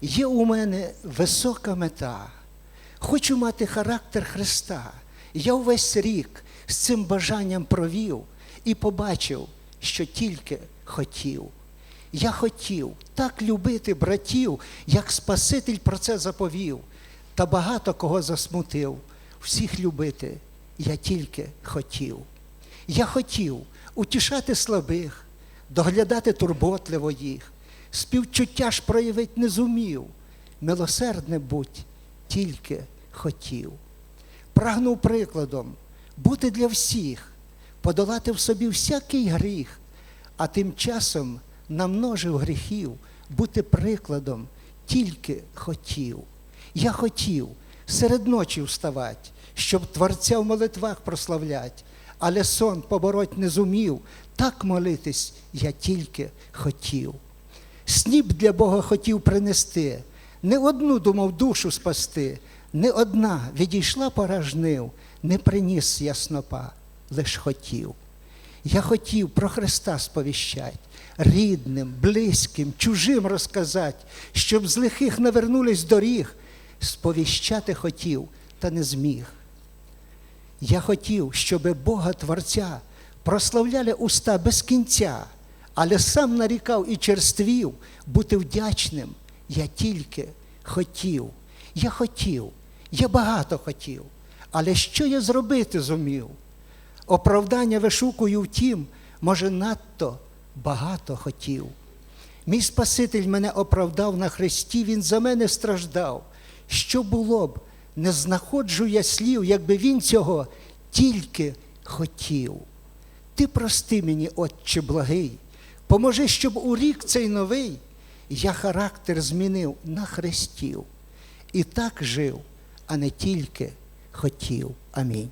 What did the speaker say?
Є у мене висока мета. Хочу мати характер Христа. Я увесь рік з цим бажанням провів і побачив, що тільки хотів. Я хотів так любити братів, як Спаситель про це заповів, та багато кого засмутив. Всіх любити я тільки хотів. Я хотів утішати слабих, доглядати турботливо їх, співчуття ж проявить не зумів, милосердне будь тільки хотів. Прагнув прикладом бути для всіх, подолати в собі всякий гріх, а тим часом намножив гріхів, бути прикладом тільки хотів. Я хотів серед ночі вставать, щоб Творця в молитвах прославлять, але сон побороть не зумів, так молитись я тільки хотів. Сніп для Бога хотів принести, не одну думав душу спасти, не одна відійшла пора жнив, не приніс яснопа, лиш хотів. Я хотів про Христа сповіщать, рідним, близьким, чужим розказать, щоб з лихих навернулись доріг, сповіщати хотів, та не зміг. Я хотів, щоб Бога Творця прославляли уста без кінця, але сам нарікав і черствів бути вдячним. Я тільки хотів. Я хотів, я багато хотів. Але що я зробити зумів? Оправдання вишукую втім, може, надто багато хотів. Мій Спаситель мене оправдав на хресті, Він за мене страждав. Що було б, не знаходжу я слів, якби він цього тільки хотів. Ти прости мені, Отче благий, поможи, щоб у рік цей новий я характер змінив на хрестів. І так жив, а не тільки хотів. Амінь.